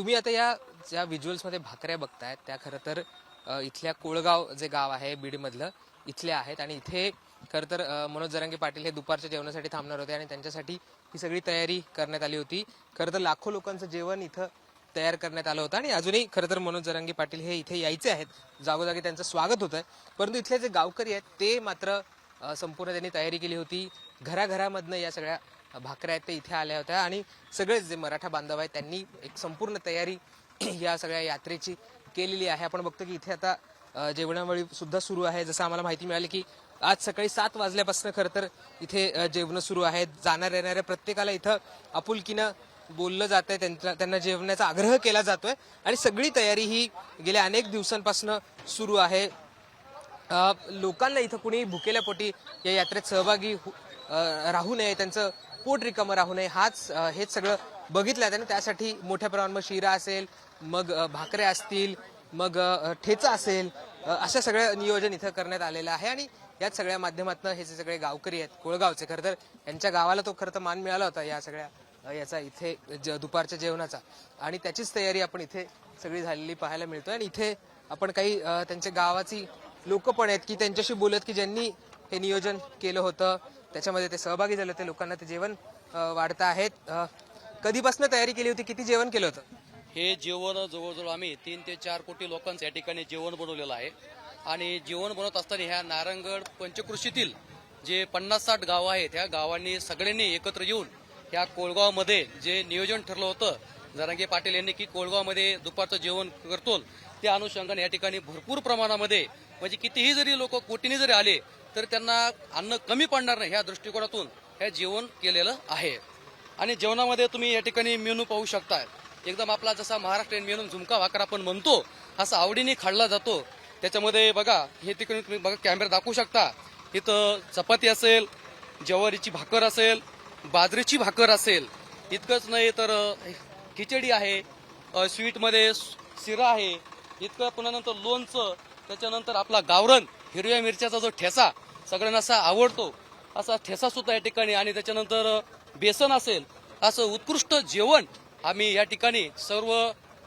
तुम्ही आता या ज्या व्हिज्युअल्समध्ये भाकऱ्या बघतायत त्या खरं तर इथल्या कोळगाव जे गाव आहे बीडमधलं इथले आहेत आणि इथे खरं तर मनोज जरांगे पाटील हे दुपारच्या जेवणासाठी थांबणार होते आणि त्यांच्यासाठी ही सगळी तयारी करण्यात आली होती. खरं तर लाखो लोकांचं जेवण इथं तयार करण्यात आलं होतं आणि अजूनही खरं तर मनोज जरांगे पाटील हे इथे यायचे आहेत. जागोजागी त्यांचं स्वागत होतं परंतु इथले जे गावकरी आहेत ते मात्र संपूर्ण त्यांनी तयारी केली होती. घराघरामधनं या सगळ्या भाकऱ्या आहेत ते इथे आल्या होत्या आणि सगळेच जे मराठा बांधव आहेत त्यांनी एक संपूर्ण तयारी या सगळ्या यात्रेची केलेली आहे. आपण बघतो की इथे आता जेवणावळी सुद्धा सुरू आहे. जसं आम्हाला माहिती मिळाली की आज सकाळी सात वाजल्यापासून खरं तर इथे जेवणं सुरू आहेत. जाणार येणाऱ्या प्रत्येकाला इथं आपुलकीनं बोललं जात आहे त्यांना त्यांना जेवण्याचा आग्रह केला जातोय. आणि सगळी तयारी ही गेल्या अनेक दिवसांपासून सुरू आहे. लोकांना इथं कुणी भुकेल्या पोटी या यात्रेत सहभागी हो- राहू नये त्यांचं पोट रिकामं राहू नये. हाच हेच सगळं बघितलं जातं आणि त्यासाठी मोठ्या प्रमाणात मग शिरा असेल मग भाकऱ्या असतील मग ठेचा असेल अशा सगळं नियोजन इथं करण्यात आलेलं आहे. आणि याच सगळ्या माध्यमातून हे जे सगळे गावकरी आहेत कोळगावचे खरं तर यांच्या गावाला तो खरं तर मान मिळाला होता या सगळ्या याचा इथे ज- दुपारच्या जेवणाचा. आणि त्याचीच तयारी आपण इथे सगळी झालेली पाहायला मिळतोय. आणि इथे आपण काही त्यांच्या गावाची लोक पण आहेत की त्यांच्याशी बोलत की ज्यांनी हे नियोजन केलं होतं त्याच्यामध्ये ते सहभागी झाले होते. लोकांना ते जेवण वाढत आहेत. कधीपासून तयारी केली होती? किती जेवण केलं होतं? हे जेवण जवळजवळ आम्ही तीन ते चार कोटी लोकांचं या ठिकाणी जेवण बनवलेलं आहे. आणि जेवण बनवत असताना ह्या नारायणगड पंचकृषीतील जे पन्नास साठ गावं आहेत ह्या गावांनी सगळ्यांनी एकत्र येऊन ह्या कोळगावमध्ये जे नियोजन ठरलं होतं जरांगे पाटील यांनी की कोळगावमध्ये दुपारचं जेवण करतो त्या अनुषंगाने या ठिकाणी भरपूर प्रमाणामध्ये म्हणजे कितीही जरी लोक कोटीने जरी आले तर त्यांना अन्न कमी पडणार नाही ह्या दृष्टिकोनातून हे जेवण केलेलं आहे. आणि जेवणामध्ये तुम्ही या ठिकाणी मेनू पाहू शकता एकदम आपला जसा महाराष्ट्रीयन मेनू झुमका भाकर आपण म्हणतो असा आवडीने खाल्ला जातो. त्याच्यामध्ये बघा हे ठिकाणी तुम्ही बघा कॅमेरा दाखवू शकता. इथं चपाती असेल ज्वारीची भाकर असेल बाजरीची भाकर असेल. इतकंच नाही तर खिचडी आहे स्वीटमध्ये शिरा आहे. इतकं पुन्हा नंतर लोणचं त्याच्यानंतर आपला गावरण हिरव्या मिरच्याचा जो ठेसा सगळ्यांना असा आवडतो असा ठेसा सुद्धा या ठिकाणी. आणि त्याच्यानंतर बेसन असेल असं उत्कृष्ट जेवण आम्ही या ठिकाणी सर्व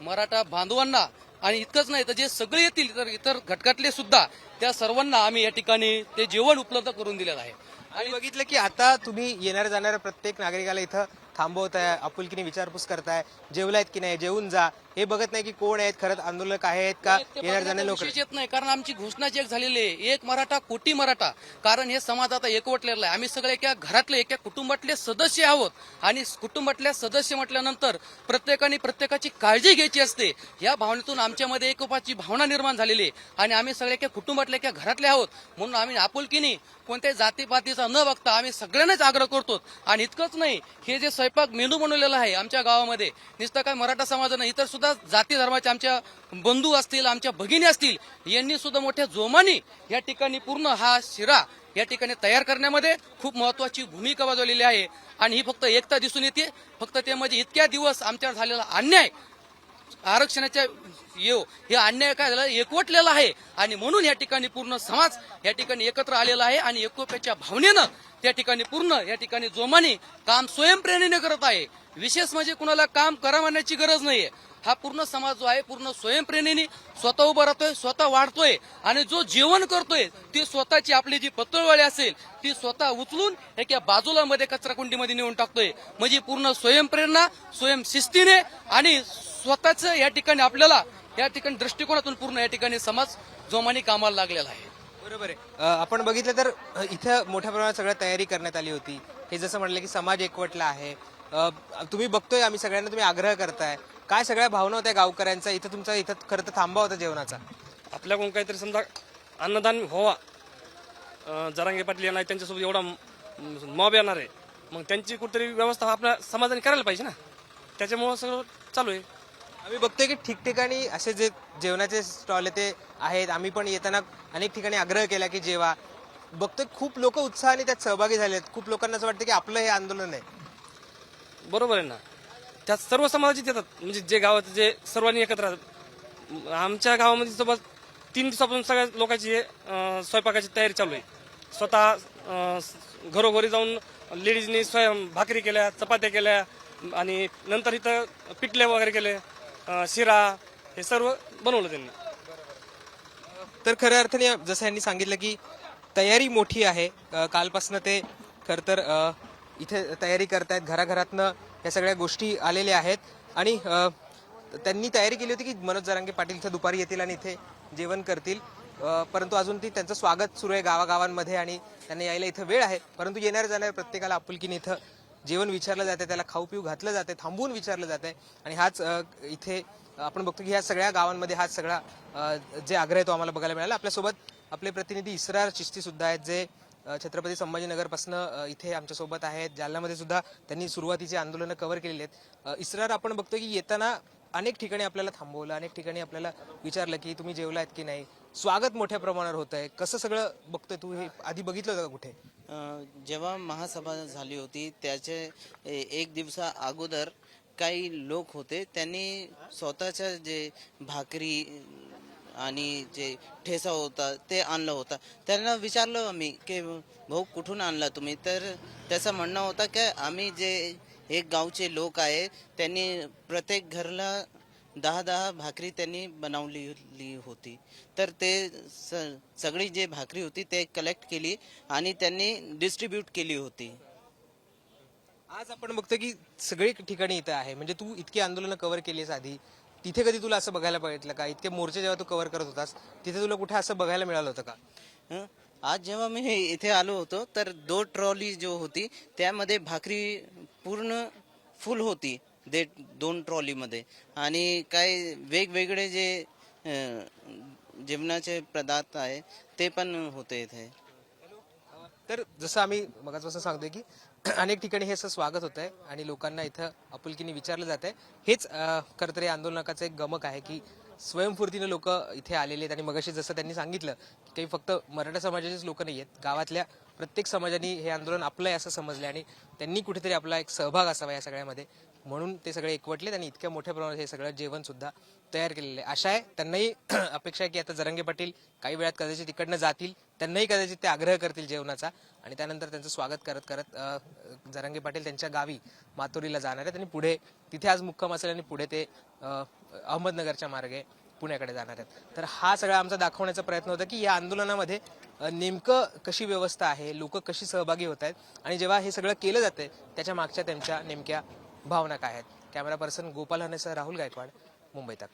मराठा बांधवांना आणि इतकंच नाही तर जे सगळे येतील तर इतर घटकातले सुद्धा त्या सर्वांना आम्ही या ठिकाणी ते जेवण उपलब्ध करून दिलेलं आहे. आणि बघितलं की आता तुम्ही येणाऱ्या जाणाऱ्या प्रत्येक नागरिकाला इथं थांबवताय आपुलकीने विचारपूस करताय जेवलायत की नाही जेवून जा. हे बघत नाही की कोण आहेत खरंच आंदोलक आहेत का येणार जाणारे लोक? येत नाही कारण आमची घोषणाच एक झालेली आहे एक मराठा कोटी मराठा कारण हे समाज आता एकवटलेला आहे. आम्ही सगळे एका घरातले एका कुटुंबातले सदस्य आहोत आणि कुटुंबातल्या सदस्य म्हटल्यानंतर प्रत्येकाने प्रत्येकाची काळजी घ्यायची असते. या भावनेतून आमच्यामध्ये एकोपाची भावना निर्माण झालेली आहे आणि आम्ही सगळे एका कुटुंबातले एका घरातले आहोत. म्हणून आम्ही आपुलकीने कोणत्याही जातीपातीचा न बघता आम्ही सगळ्यांनाच आग्रह करतो. आणि इतकंच नाही हे जे स्वयंपाक मेनू बनवलेला आहे आमच्या गावामध्ये नुसतं काय मराठा समाजानं इतर सुद्धा जाती धर्माचे आमच्या बंधू असतील आमच्या भगिनी असतील यांनी सुद्धा मोठ्या जोमाने या ठिकाणी पूर्ण हा शिरा या ठिकाणी तयार करण्यामध्ये खूप महत्वाची भूमिका बजावलेली आहे. आणि ही फक्त एकता दिसून येते. फक्त ते म्हणजे इतक्या दिवस आमच्यावर झालेला अन्याय आरक्षणाच्या येऊ हे अन्याय काय झालं? एकवटलेला आहे. आणि म्हणून या ठिकाणी पूर्ण समाज या ठिकाणी एकत्र आलेला आहे आणि एकोप्याच्या भावनेनं त्या ठिकाणी पूर्ण या ठिकाणी जोमाने काम स्वयंप्रेरणेने करत आहे. विशेष म्हणजे कुणाला काम करा म्हणण्याची गरज नाहीये. हा पूर्ण समाज जो आहे पूर्ण स्वयंप्रेरणेने स्वतः उभा राहतोय स्वतः वाढतोय आणि जो जेवण करतोय ती स्वतःची आपली जी पत्रवाळी असेल ती स्वतः उचलून एका बाजूला मध्ये कचरा कुंडीमध्ये नेऊन टाकतोय. म्हणजे पूर्ण स्वयंप्रेरणा स्वयंशिस्तीने आणि स्वतःच या ठिकाणी आपल्याला या ठिकाणी दृष्टिकोनातून पूर्ण या ठिकाणी समाज जोमाने कामाला लागलेला आहे. बरोबर आहे. आपण बघितलं तर इथं मोठ्या प्रमाणात सगळ्या तयारी करण्यात आली होती. हे जसं म्हटलं की समाज एकवटला आहे. तुम्ही बघतोय आम्ही सगळ्यांना तुम्ही आग्रह करताय. काय सगळ्या भावना होत्या गावकऱ्यांचा इथं तुमचा इथं खरं तर थांबा होता जेवणाचा. आपल्याकडून काहीतरी समजा अन्नदान व्हावा. जरांगे पाटील येणार त्यांच्यासोबत एवढा मॉब येणार आहे. मग त्यांची कुठेतरी व्यवस्था आपल्या समाजाने करायला पाहिजे ना? त्याच्यामुळं सगळं चालू आहे. आम्ही बघतोय की ठिकठिकाणी असे जे जेवणाचे स्टॉल ते आहेत आम्ही पण येताना अनेक ठिकाणी आग्रह केला की जेवा. बघतोय खूप लोक उत्साहाने त्यात सहभागी झालेत. खूप लोकांना असं वाटतं की आपलं हे आंदोलन आहे. बरोबर आहे ना? त्यात सर्व समाजाचे देतात म्हणजे जे गावात जे सर्वांनी एकत्र राहतात. आमच्या गावामध्ये सोबत तीन दिवसापासून सगळ्या लोकांची अं, स्वयंपाकाची तयारी चालू आहे. स्वतः अं, घरोघरी जाऊन लेडीजनी स्वयं भाकरी केल्या चपात्या केल्या आणि नंतर इथं पिठले वगैरे केले अं, शिरा हे सर्व बनवलं त्यांनी. तर खऱ्या अर्थाने जसं यांनी सांगितलं की तयारी मोठी आहे. अ, कालपासनं ते खरं तर अ, इथे तयारी करतायत. घराघरातनं या सगळ्या गोष्टी आलेल्या आहेत. आणि त्यांनी तयारी केली होती की मनोज जरांगे पाटील इथे दुपारी येतील आणि इथे जेवण करतील. परंतु अजून ती त्यांचं स्वागत सुरू आहे गावागावांमध्ये आणि त्यांना यायला इथं वेळ आहे. परंतु येणाऱ्या जाणाऱ्या प्रत्येकाला आपुलकीने इथं जेवण विचारलं जाते त्याला खाऊ पिऊ घातलं जाते थांबवून विचारलं जाते आणि हाच इथे आपण बघतो की ह्या सगळ्या गावांमध्ये हाच सगळा जे आग्रह आहे तो आम्हाला बघायला मिळाला. आपल्यासोबत आपले प्रतिनिधी इसरार चिश्ती सुद्धा आहेत जे छत्रपती संभाजीनगरपासनं इथे आमच्यासोबत आहेत. जालन्यामध्ये सुद्धा त्यांनी सुरुवातीची आंदोलनं कव्हर केलेली आहेत इस्रार इसरार आपण बघतो की येताना अनेक ठिकाणी आपल्याला थांबवलं अनेक ठिकाणी आपल्याला विचारलं की तुम्ही जेवलात की नाही? स्वागत मोठ्या प्रमाणावर होत आहे कसं सगळं बघतोय तू? हे आधी बघितलं होतं का कुठे? जेव्हा महासभा झाली होती त्याचे एक दिवसा अगोदर काही लोक होते. त्यांनी स्वतःच्या जे भाकरी आणि जे ठेसा होता ते आणलं होता. त्यांना विचारलं आम्ही की भाऊ कुठून आणला तुम्ही? तर त्याचं म्हणणं होतं की आम्ही जे एक गावचे लोक आहे त्यांनी प्रत्येक घरला दहा दहा भाकरी त्यांनी बनवली होती. तर ते स सगळी जे भाकरी होती ते कलेक्ट केली आणि त्यांनी डिस्ट्रीब्यूट केली होती. आज आपण बघतो की सगळी ठिकाणी इथं आहे. म्हणजे तू इतकी आंदोलनं कव्हर केलीस आधी. तिथे कधी तुला असं बघायला बघितलं का? इतके मोर्चे जेव्हा तू कव्हर करत होतास तिथे तुला कुठे असं बघायला मिळालं होतं का? हं? आज जेव्हा मी हे इथे आलो होतो तर दो ट्रॉली जो होती त्यामध्ये भाकरी पूर्ण फुल होती दे दोन ट्रॉलीमध्ये. आणि काही वेगवेगळे जे अं, जेवणाचे पदार्थ आहे ते पण होते इथे. तर जसं आम्ही मगाचपासून सांगतोय की अनेक ठिकाणी हे असं स्वागत होत आहे आणि लोकांना इथं आपुलकीने विचारलं जात आहे हेच अं, खरं तर या आंदोलनाचं एक गमक आहे की स्वयंफूर्तीने लोक इथे आलेले आहेत आणि मगाशी जसं त्यांनी सांगितलं की काही फक्त मराठा समाजाचेच लोक नाही आहेत गावातल्या प्रत्येक समाजाने हे आंदोलन आपलं आहे असं समजलं आणि त्यांनी कुठेतरी आपला एक सहभाग असावा या सगळ्यामध्ये. म्हणून ते सगळे एकवटलेत आणि इतक्या मोठ्या प्रमाणात हे सगळं जेवण सुद्धा तयार केलेलं आहे. आशा आहे त्यांनाही अपेक्षा आहे की आता जरंगे पाटील काही वेळात कदाचित तिकडनं जातील त्यांनाही कदाचित ते आग्रह करतील जेवणाचा. आणि त्यानंतर त्यांचं स्वागत करत करत जरंगे पाटील त्यांच्या गावी मातोरीला जाणार आहेत आणि पुढे तिथे आज मुक्काम असेल आणि पुढे ते अहमदनगरच्या मार्गे पुण्याकडे जाणार आहेत. तर हा सगळा आमचा दाखवण्याचा प्रयत्न होता की या आंदोलनामध्ये नेमकं कशी व्यवस्था आहे लोक कशी सहभागी होत आहेत आणि जेव्हा हे सगळं केलं जातंय त्याच्या मागच्या त्यांच्या नेमक्या भावना काय आहेत? कॅमेरा पर्सन गोपाल हनेसह राहुल गायकवाड मुंबई तक.